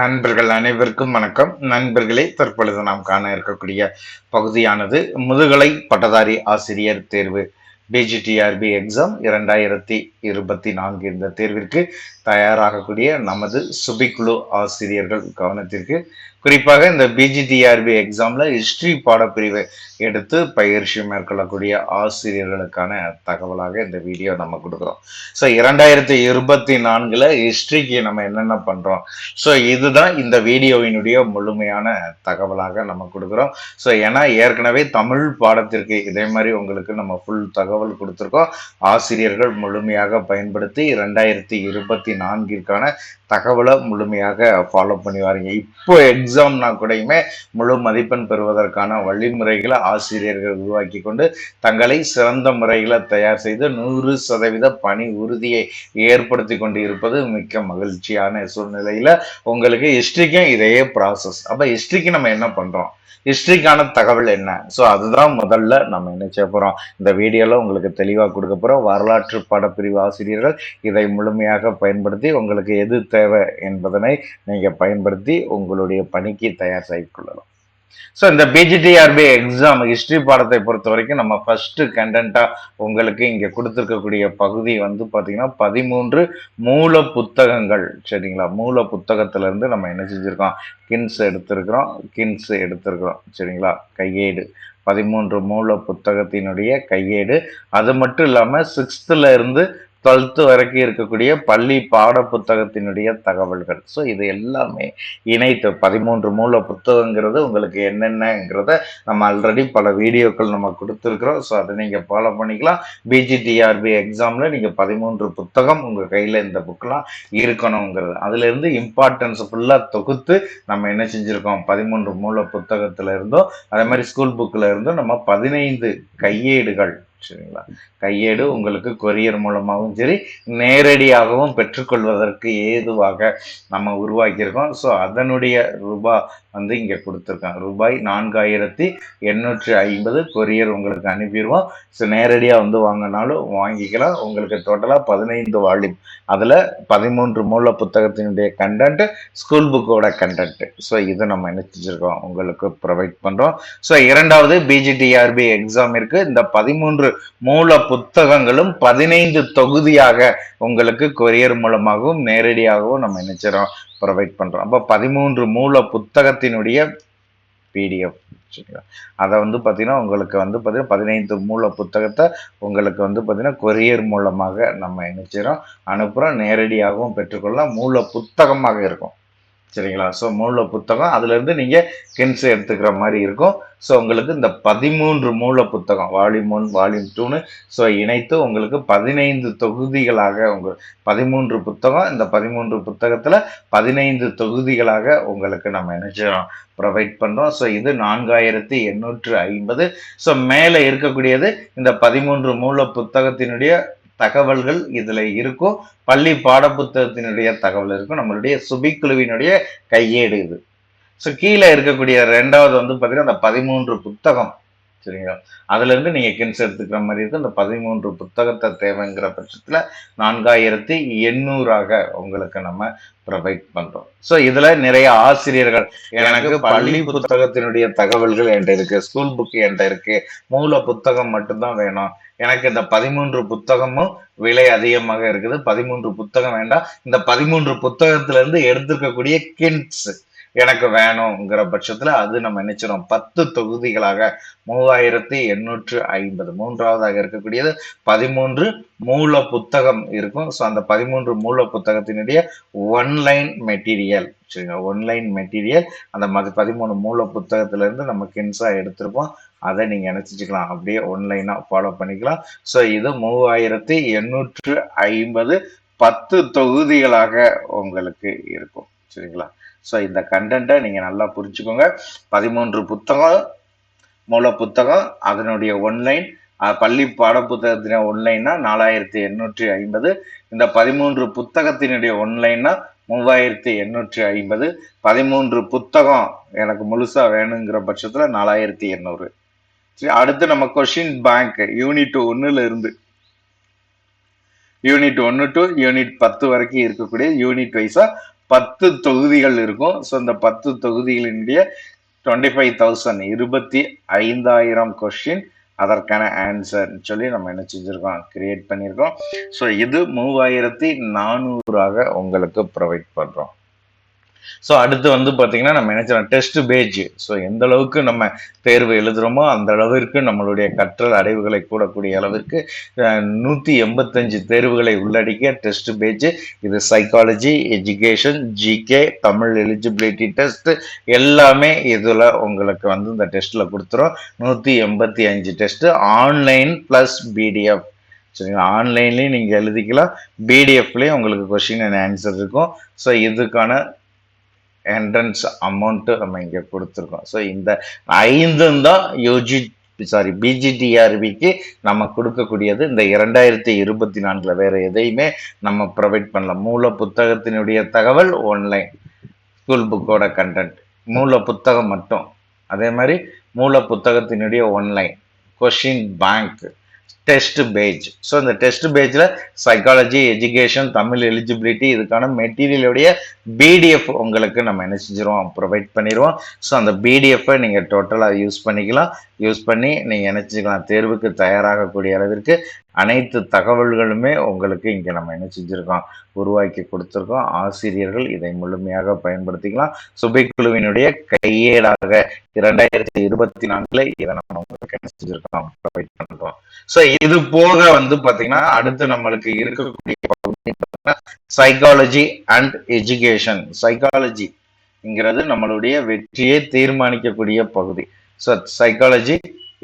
நண்பர்கள் அனைவருக்கும் வணக்கம். நண்பர்களே தற்பொழுது நாம் காண இருக்கக்கூடிய பகுதியானது முதுகலை பட்டதாரி ஆசிரியர் தேர்வு. பிஜிடிஆர்பி எக்ஸாம் இரண்டாயிரத்தி இருபத்தி நான்கு இந்த தேர்விற்கு தயாராகக்கூடிய நமது சுபிக்குழு ஆசிரியர்கள் கவனத்திற்கு. குறிப்பாக இந்த பிஜிடிஆர்பி எக்ஸாமில் ஹிஸ்ட்ரி பாடப்பிரிவை எடுத்து பயிற்சி மேற்கொள்ளக்கூடிய ஆசிரியர்களுக்கான தகவலாக இந்த வீடியோ நம்ம கொடுக்குறோம். ஸோ இரண்டாயிரத்தி இருபத்தி நான்கில் ஹிஸ்ட்ரிக்கு நம்ம என்னென்ன பண்ணுறோம் ஸோ இதுதான் இந்த வீடியோவினுடைய முழுமையான தகவலாக நம்ம கொடுக்குறோம். ஸோ ஏன்னா ஏற்கனவே தமிழ் பாடத்திற்கு இதே மாதிரி உங்களுக்கு நம்ம ஃபுல் தகவல் கொடுத்துருக்கோம். ஆசிரியர்கள் முழுமையாக பயன்படுத்தி ரெண்டாயிரத்தி இருபத்தி நான்கிற்கான தகவலை முழுமையாக ஃபாலோ பண்ணி வரீங்க. இப்போ எக்ஸாம்னா கூடயுமே முழு மதிப்பெண் பெறுவதற்கான வழிமுறைகளை ஆசிரியர்கள் உருவாக்கி கொண்டு தங்களை சிறந்த முறையில் தயார் செய்து நூறு சதவீத பணி உறுதியை ஏற்படுத்தி கொண்டு இருப்பது மிக்க மகிழ்ச்சியான சூழ்நிலையில் உங்களுக்கு ஹிஸ்ட்ரிக்கும் இதே ப்ராசஸ் அப்போ ஹிஸ்ட்ரிக்கு நம்ம என்ன பண்றோம்? ஹிஸ்ட்ரிக்கான தகவல் என்ன? ஸோ அதுதான் முதல்ல நம்ம என்ன செய்ய போறோம்? இந்த வீடியோவில் உங்களுக்கு தெளிவாக கொடுக்க போகிறோம் வரலாற்று பாடப்பிரிவு ஆசிரியர்கள் இதை முழுமையாக பயன்படுத்தி உங்களுக்கு எது தேவை என்பதனை நீங்கள் பயன்படுத்தி உங்களுடைய பணிக்கு தயார் செய்து கொள்ளலாம். ஸோ இந்த பிஜிடிஆர்பி எக்ஸாம் ஹிஸ்ட்ரி பாடத்தை பொறுத்த வரைக்கும் நம்ம ஃபஸ்ட்டு கண்டென்ட்டாக உங்களுக்கு இங்கே கொடுத்துருக்கக்கூடிய பகுதி வந்து பார்த்திங்கன்னா பதிமூன்று மூல புத்தகங்கள் சரிங்களா? மூல புத்தகத்திலேருந்து நம்ம என்ன செஞ்சிருக்கோம்? கின்ஸ் எடுத்திருக்கிறோம். கின்ஸ் எடுத்திருக்கிறோம். சரிங்களா? கையேடு. பதிமூன்று மூல புத்தகத்தினுடைய கையேடு. அது மட்டும் இல்லாமல் சிக்ஸ்த்தில் இருந்து டுவெல்த்து வரைக்கும் இருக்கக்கூடிய பள்ளி பாட புத்தகத்தினுடைய தகவல்கள். ஸோ இது எல்லாமே இணைத்து பதிமூன்று மூல புத்தகங்கிறது உங்களுக்கு என்னென்னங்கிறத நம்ம ஆல்ரெடி பல வீடியோக்கள் நம்ம கொடுத்துருக்குறோம். ஸோ அதை நீங்கள் ஃபாலோ பண்ணிக்கலாம். பிஜிடிஆர்பி எக்ஸாமில் நீங்கள் பதிமூன்று புத்தகம் உங்கள் கையில் இந்த புக்கெலாம் இருக்கணுங்கிறது. அதுலேருந்து இம்பார்ட்டன்ஸ் ஃபுல்லாக தொகுத்து நம்ம என்ன செஞ்சுருக்கோம்? பதிமூன்று மூல புத்தகத்தில் இருந்தும் அதே மாதிரி ஸ்கூல் புக்கில் இருந்தும் நம்ம பதினைந்து கையேடுகள் சரிங்களா? கையேடு உங்களுக்கு கொரியர் மூலமாகவும் சரி நேரடியாகவும் பெற்றுக்கொள்வதற்கு ஏதுவாக நம்ம உருவாக்கியிருக்கோம். ஸோ அதனுடைய ரூபா வந்து இங்கே கொடுத்துருக்காங்க. ரூபாய் நான்காயிரத்தி எண்ணூற்றி ஐம்பது கொரியர் உங்களுக்கு அனுப்பிடுவோம் ஸோ நேரடியாக வந்து வாங்கினாலும் வாங்கிக்கலாம். உங்களுக்கு டோட்டலாக பதினைந்து வால்யூம் அதில் பதிமூன்று மூல புத்தகத்தினுடைய கண்டென்ட் ஸ்கூல் புக்கோட கண்டென்ட் ஸோ இதை நம்ம நினைச்சிருக்கோம் உங்களுக்கு ப்ரொவைட் பண்ணுறோம் ஸோ இரண்டாவது பிஜிடிஆர்பி எக்ஸாம் இருக்கு. இந்த பதிமூன்று மூல புத்தகங்களும் பதினைந்து தொகுதியாக உங்களுக்கு கொரியர் மூலமாகவும் நேரடியாகவும் நம்ம நினைச்சிடறோம் ப்ரொவைட் பண்ணுறோம் அப்போ பதிமூன்று மூல புத்தகத்தினுடைய பிடிஎஃப் சரிங்களா அதை வந்து பார்த்தீங்கன்னா உங்களுக்கு வந்து பார்த்தீங்கன்னா பதினைந்து மூல புத்தகத்தை உங்களுக்கு வந்து பார்த்தீங்கன்னா கொரியர் மூலமாக நம்ம நினைச்சிரோம் அனுப்புகிறோம் நேரடியாகவும் பெற்றுக்கொள்ளலாம். மூல புத்தகமாக இருக்கும். சரிங்களா? ஸோ மூல புத்தகம். அதுலேருந்து நீங்கள் கின்ஸ் எடுத்துக்கிற மாதிரி இருக்கும். ஸோ உங்களுக்கு இந்த பதிமூன்று மூல புத்தகம் வால்யூம் ஒன் வால்யூம் டூன்னு ஸோ இணைத்து உங்களுக்கு பதினைந்து தொகுதிகளாக உங்கள் பதிமூன்று புத்தகம். இந்த பதிமூன்று புத்தகத்தில் பதினைந்து தொகுதிகளாக உங்களுக்கு நம்ம நினைச்சிடறோம் ப்ரொவைட் பண்ணுறோம் ஸோ இது நான்காயிரத்தி எண்ணூற்று ஐம்பது. ஸோ மேலே இருக்கக்கூடியது இந்த பதிமூன்று மூல புத்தகத்தினுடைய தகவல்கள் இதில் இருக்கும் பள்ளி பாடப்புத்தகத்தினுடைய தகவல் இருக்கும் நம்மளுடைய சுபிக்குழுவினுடைய கையேடு இது. ஸோ கீழே இருக்கக்கூடிய ரெண்டாவது வந்து பார்த்தீங்கன்னா அந்த பதிமூன்று புத்தகம். சரிங்களா அதுல இருந்து நீங்க கின்ஸ் எடுத்துக்கிற மாதிரி இருக்கு. இந்த பதிமூன்று புத்தகத்தை தேவைங்கிற பட்சத்துல நான்காயிரத்தி எண்ணூறாக உங்களுக்கு நம்ம ப்ரொவைட் பண்றோம். ஸோ இதுல நிறைய ஆசிரியர்கள் எனக்கு பள்ளி புத்தகத்தினுடைய தகவல்கள் என்கிட்ட இருக்கு. ஸ்கூல் புக் என்கிட்ட இருக்கு. மூல புத்தகம் மட்டும்தான் வேணும். எனக்கு இந்த பதிமூன்று புத்தகமும் விலை அதிகமாக இருக்குது. பதிமூன்று புத்தகம் வேண்டாம். இந்த பதிமூன்று புத்தகத்துல இருந்து எடுத்துக்கக்கூடிய கின்ஸ் எனக்கு வேணுங்கிற பட்சத்துல அது நம்ம நினைச்சிடும் பத்து தொகுதிகளாக மூவாயிரத்தி எண்ணூற்று ஐம்பது. மூன்றாவதாக இருக்கக்கூடியது பதிமூன்று மூல புத்தகம் இருக்கும். ஸோ அந்த பதிமூன்று மூல புத்தகத்தினுடைய ஒன்லைன் மெட்டீரியல் சரிங்களா? ஒன்லைன் மெட்டீரியல் அந்த மாதிரி பதிமூணு மூல புத்தகத்திலேருந்து நம்ம கின்ஸா எடுத்திருப்போம். அதை நீங்க நினைச்சிக்கலாம். அப்படியே ஒன்லைனா ஃபாலோ பண்ணிக்கலாம். ஸோ இது மூவாயிரத்தி எண்ணூற்று ஐம்பது. பத்து தொகுதிகளாக உங்களுக்கு இருக்கும். சரிங்களா? ஸோ இந்த கண்டென்ட்டை நீங்கள் நல்லா புரிஞ்சுக்கோங்க. பதிமூன்று புத்தகம் மூல புத்தகம் அதனுடைய ஒன்லைன் பள்ளி பாடப்புத்தகத்தின ஒன்லைன்னா நாலாயிரத்தி எண்ணூற்றி ஐம்பது. இந்த பதிமூன்று புத்தகத்தினுடைய ஒன்லைன்னா மூவாயிரத்தி எண்ணூற்றி ஐம்பது. பதிமூன்று புத்தகம் எனக்கு முழுசாக வேணுங்கிற பட்சத்தில் நாலாயிரத்தி எண்ணூறு. சரி அடுத்து நம்ம கொஷின் பேங்க் யூனிட் ஒன்றுல இருந்து. யூனிட் ஒன்று டு யூனிட் பத்து வரைக்கும் இருக்கக்கூடிய யூனிட் வைஸாக பத்து தொகுதிகள் இருக்கும். ஸோ இந்த பத்து தொகுதிகளினுடைய டுவெண்ட்டி ஃபைவ் தௌசண்ட் இருபத்தி ஐந்தாயிரம் கொஷின் அதற்கான ஆன்சர்னு சொல்லி நம்ம என்ன செஞ்சுருக்கோம்? கிரியேட் பண்ணியிருக்கோம் ஸோ இது மூவாயிரத்தி நானூறாக உங்களுக்கு ப்ரொவைட் பண்ணுறோம் ஸோ அடுத்து வந்து பார்த்தீங்கன்னா நம்ம என்ன செய்யலாம்? டெஸ்ட் பேஜ் ஸோ எந்த அளவுக்கு நம்ம தேர்வு எழுதுகிறோமோ அந்த அளவிற்கு நம்மளுடைய கற்றல் அடைவுகளை கூடக்கூடிய அளவிற்கு நூற்றி எண்பத்தஞ்சு தேர்வுகளை உள்ளடக்கிய டெஸ்ட் பேஜ் இது psychology education GK Tamil eligibility test எல்லாமே இதில் உங்களுக்கு வந்து இந்த டெஸ்ட்டில் கொடுத்துரும். நூற்றி எண்பத்தி அஞ்சு டெஸ்ட்டு ஆன்லைன் ப்ளஸ் பிடிஎஃப் சரிங்களா? ஆன்லைன்லேயும் நீங்கள் எழுதிக்கலாம். பிடிஎஃப்லேயும் உங்களுக்கு கொஷின் அண்ட் ஆன்சர் இருக்கும். ஸோ இதுக்கான என்ட்ரன்ஸ் அமௌண்ட்டு நம்ம இங்கே கொடுத்துருக்கோம். ஸோ இந்த ஐந்தும் தான் யூஜி சாரி பிஜிடிஆர்பிக்கு நம்ம கொடுக்கக்கூடியது. இந்த இரண்டாயிரத்தி இருபத்தி நான்கில் வேறு எதையுமே நம்ம ப்ரொவைட் பண்ணலாம் மூல புத்தகத்தினுடைய தகவல் ஒன்லைன் ஸ்கூல் புக்கோட கண்டென்ட் மூல புத்தகம் மட்டும். அதே மாதிரி மூல புத்தகத்தினுடைய online question bank test page. So இந்த டெஸ்ட் பேஜில் சைக்காலஜி எஜுகேஷன் தமிழ் எலிஜிபிலிட்டி இதுக்கான மெட்டீரியலுடைய பிடிஎஃப் உங்களுக்கு நம்ம என்ன செஞ்சிருவோம்? ப்ரொவைட் பண்ணிடுவோம் ஸோ அந்த பிடிஎஃப்பை நீங்கள் டோட்டலாக யூஸ் பண்ணிக்கலாம். யூஸ் பண்ணி நீங்கள் நினச்சிக்கலாம் தேர்வுக்கு தயாராகக்கூடிய அளவிற்கு அனைத்து தகவல்களுமே உங்களுக்கு இங்கே நம்ம என்ன செஞ்சுருக்கோம் உருவாக்கி கொடுத்துருக்கோம். ஆசிரியர்கள் இதை முழுமையாக பயன்படுத்திக்கலாம். சுபை குழுவினுடைய கையேடாக இரண்டாயிரத்தி இருபத்தி நான்குல இதை நம்ம உங்களுக்கு என்ன செஞ்சுருக்கோம் ப்ரொவைட் பண்ணுறோம் ஸோ இது போக வந்து பார்த்தீங்கன்னா அடுத்து நம்மளுக்கு இருக்கக்கூடிய சைக்காலஜி அண்ட் எஜுகேஷன் சைக்காலஜிங்கிறது நம்மளுடைய வெற்றியை தீர்மானிக்கக்கூடிய பகுதி. ஸோ சைக்காலஜி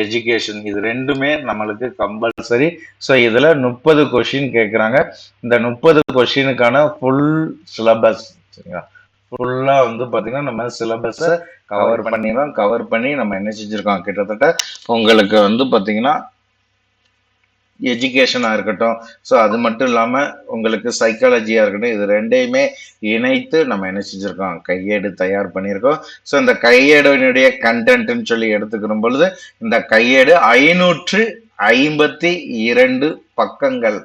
எஜுகேஷன் இது ரெண்டுமே நம்மளுக்கு கம்பல்சரி ஸோ இதில் முப்பது கொஷின் கேட்குறாங்க இந்த முப்பது கொஷினுக்கான ஃபுல் சிலபஸ் சரிங்களா? ஃபுல்லாக வந்து பார்த்தீங்கன்னா நம்ம சிலபஸை கவர் பண்ணிடலாம் கவர் பண்ணி நம்ம என்ன செஞ்சுருக்கோம்? கிட்டத்தட்ட உங்களுக்கு வந்து பார்த்தீங்கன்னா எஜுகேஷனாக இருக்கட்டும். ஸோ அது மட்டும் இல்லாமல் உங்களுக்கு சைக்காலஜியாக இருக்கட்டும் இது ரெண்டையுமே இணைத்து நம்ம என்ன செஞ்சுருக்கோம்? கையேடு தயார் பண்ணியிருக்கோம். ஸோ இந்த கையேடுனுடைய கண்டென்ட்னு சொல்லி எடுத்துக்கிற பொழுது இந்த கையேடு ஐநூற்று ஐம்பத்தி இரண்டு பக்கங்கள்.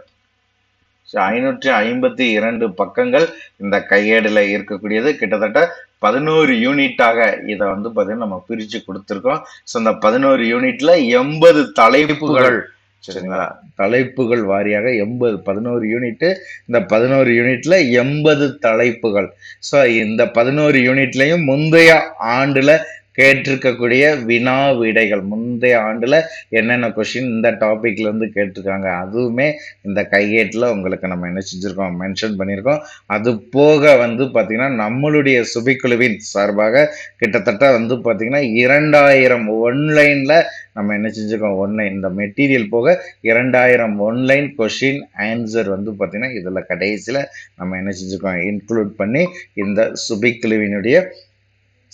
ஐநூற்றி ஐம்பத்தி இரண்டு பக்கங்கள் இந்த கையேடில் இருக்கக்கூடியது. கிட்டத்தட்ட பதினோரு யூனிட்டாக இதை வந்து பார்த்தீங்கன்னா நம்ம பிரித்து கொடுத்துருக்கோம். ஸோ இந்த பதினோரு யூனிட்ல எண்பது தலைப்புகள் சரிங்களா? தலைப்புகள் வாரியாக எண்பது பதினோரு யூனிட்டு இந்த பதினோரு யூனிட்ல எண்பது தலைப்புகள். ஸோ இந்த பதினோரு யூனிட்லையும் முந்தைய ஆண்டில் கேட்டிருக்கக்கூடிய வினா விடைகள். முந்தைய ஆண்டில் என்னென்ன கொஷின் இந்த டாப்பிக்லேருந்து கேட்டிருக்காங்க அதுவுமே இந்த கையேட்டில் உங்களுக்கு நம்ம என்ன செஞ்சுருக்கோம் மென்ஷன் பண்ணியிருக்கோம். அது போக வந்து பார்த்திங்கன்னா நம்மளுடைய சுபிக்குழுவின் சார்பாக கிட்டத்தட்ட வந்து பார்த்திங்கன்னா இரண்டாயிரம் ஒன்லைனில் நம்ம என்ன செஞ்சுருக்கோம் ஒன்லைன் இந்த மெட்டீரியல் போக இரண்டாயிரம் ஒன்லைன் கொஷின் ஆன்சர் வந்து பார்த்திங்கன்னா இதில் கடைசியில் நம்ம என்ன செஞ்சுருக்கோம் இன்க்ளூட் பண்ணி இந்த சுபிக்குழுவினுடைய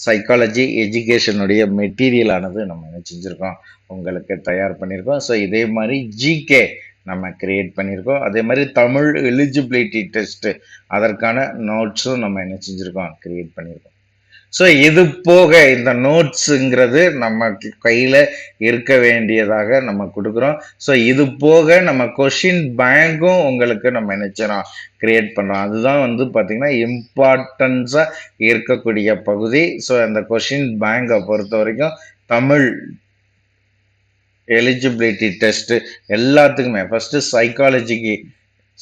சைக்காலஜி எஜுகேஷனுடைய மெட்டீரியலானது நம்ம என்ன செஞ்சுருக்கோம்? உங்களுக்கு தயார் பண்ணியிருக்கோம் ஸோ இதே மாதிரி ஜிகே நம்ம கிரியேட் பண்ணியிருக்கோம் அதே மாதிரி தமிழ் எலிஜிபிலிட்டி டெஸ்ட்டு அதற்கான நோட்ஸும் நம்ம என்ன செஞ்சுருக்கோம்? கிரியேட் பண்ணியிருக்கோம் ஸோ இது போக இந்த நோட்ஸுங்கிறது நம்ம கையில் இருக்க வேண்டியதாக நம்ம கொடுக்குறோம். ஸோ இது போக நம்ம கொஷின் பேங்க்கும் உங்களுக்கு நம்ம நினைச்சிடோம் கிரியேட் பண்ணுறோம் அதுதான் வந்து பார்த்திங்கன்னா இம்பார்ட்டன்ஸாக இருக்கக்கூடிய பகுதி. ஸோ அந்த கொஷின் பேங்கை பொறுத்த வரைக்கும் தமிழ் எலிஜிபிலிட்டி டெஸ்ட்டு எல்லாத்துக்குமே. ஃபஸ்ட்டு சைக்காலஜிக்கு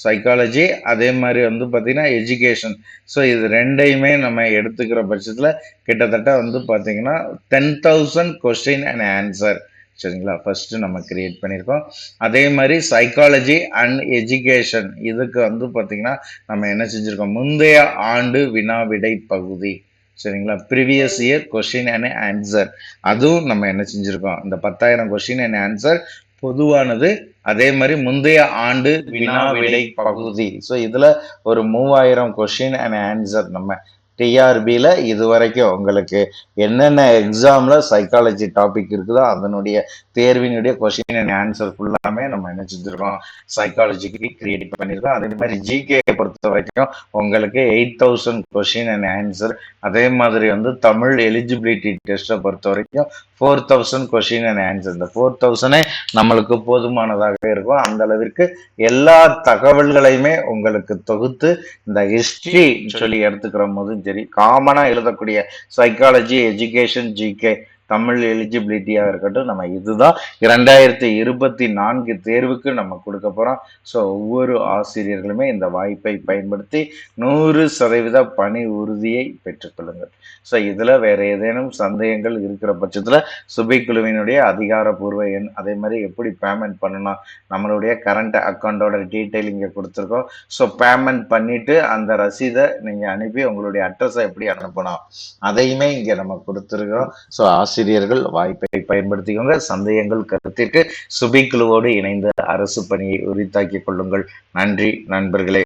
சைக்காலஜி அதே மாதிரி வந்து பார்த்திங்கன்னா எஜுகேஷன் ஸோ இது ரெண்டையுமே நம்ம எடுத்துக்கிற பட்சத்தில் கிட்டத்தட்ட வந்து பார்த்திங்கன்னா ten thousand question and answer சரிங்களா? ஃபஸ்ட்டு நம்ம கிரியேட் பண்ணியிருக்கோம். அதே மாதிரி சைக்காலஜி அண்ட் எஜுகேஷன் இதுக்கு வந்து பார்த்திங்கன்னா நம்ம என்ன செஞ்சுருக்கோம்? முந்தைய ஆண்டு வினா விடை பகுதி. சரிங்களா? Previous year question and answer அதுவும் நம்ம என்ன செஞ்சுருக்கோம்? இந்த பத்தாயிரம் கொஷின் அண்ட் ஆன்சர் பொதுவானது அதே மாதிரி முந்தைய ஆண்டு வினா விடை பகுதி. ஸோ இதில் ஒரு மூவாயிரம் கொஷின் அண்ட் ஆன்சர் நம்ம டிஆர்பியில் இது வரைக்கும் உங்களுக்கு என்னென்ன எக்ஸாமில் சைக்காலஜி டாபிக் இருக்குதோ அதனுடைய தேர்வினுடைய கொஷின் அண்ட் ஆன்சர் ஃபுல்லாமே நம்ம என்ன செஞ்சுருக்கோம் சைக்காலஜிக்கு கிரியேட் பண்ணியிருக்கோம். அதே மாதிரி ஜிகே பொறுத்த வரைக்கும் உங்களுக்கு eight thousand question and answer அதே மாதிரி வந்து தமிழ் எலிஜிபிலிட்டி டெஸ்ட்டை பொறுத்த வரைக்கும் four thousand question and answer இந்த ஃபோர் தௌசண்டே நம்மளுக்கு போதுமானதாக இருக்கும். அந்த அளவிற்கு எல்லா தகவல்களையுமே உங்களுக்கு தொகுத்து இந்த ஹிஸ்ட்ரி சொல்லி எடுத்துக்கிற போது சரி. காமனாக எழுதக்கூடிய சைக்காலஜி எஜுகேஷன் ஜிகே தமிழ் எலிஜிபிலிட்டியாக இருக்கட்டும் நம்ம இதுதான் இரண்டாயிரத்தி இருபத்தி நான்கு தேர்வுக்கு நம்ம கொடுக்க போகிறோம் ஸோ ஒவ்வொரு ஆசிரியர்களுமே இந்த வாய்ப்பை பயன்படுத்தி நூறு சதவீத பணி உறுதியை பெற்றுக்கொள்ளுங்கள் ஸோ இதில் வேறு ஏதேனும் சந்தேகங்கள் இருக்கிற பட்சத்தில் சுபை குழுவினுடைய அதிகாரப்பூர்வ எண் அதே மாதிரி எப்படி பேமெண்ட் பண்ணணும் நம்மளுடைய கரண்ட் அக்கௌண்ட்டோட டீட்டெயில் இங்கே கொடுத்துருக்கோம். ஸோ பேமெண்ட் பண்ணிவிட்டு அந்த ரசீதை நீங்கள் அனுப்பி உங்களுடைய அட்ரஸை எப்படி அனுப்பணும் அதையுமே இங்கே நம்ம கொடுத்துருக்கோம் ஸோ ஆசிரியர்கள் வாய்ப்பை பயன்படுத்திக்கோங்க. சந்தேகங்கள் கருத்திற்கு சுபை குழுவோடு இணைந்து அரசு பணியை உரித்தாக்கிக் கொள்ளுங்கள். நன்றி நண்பர்களே.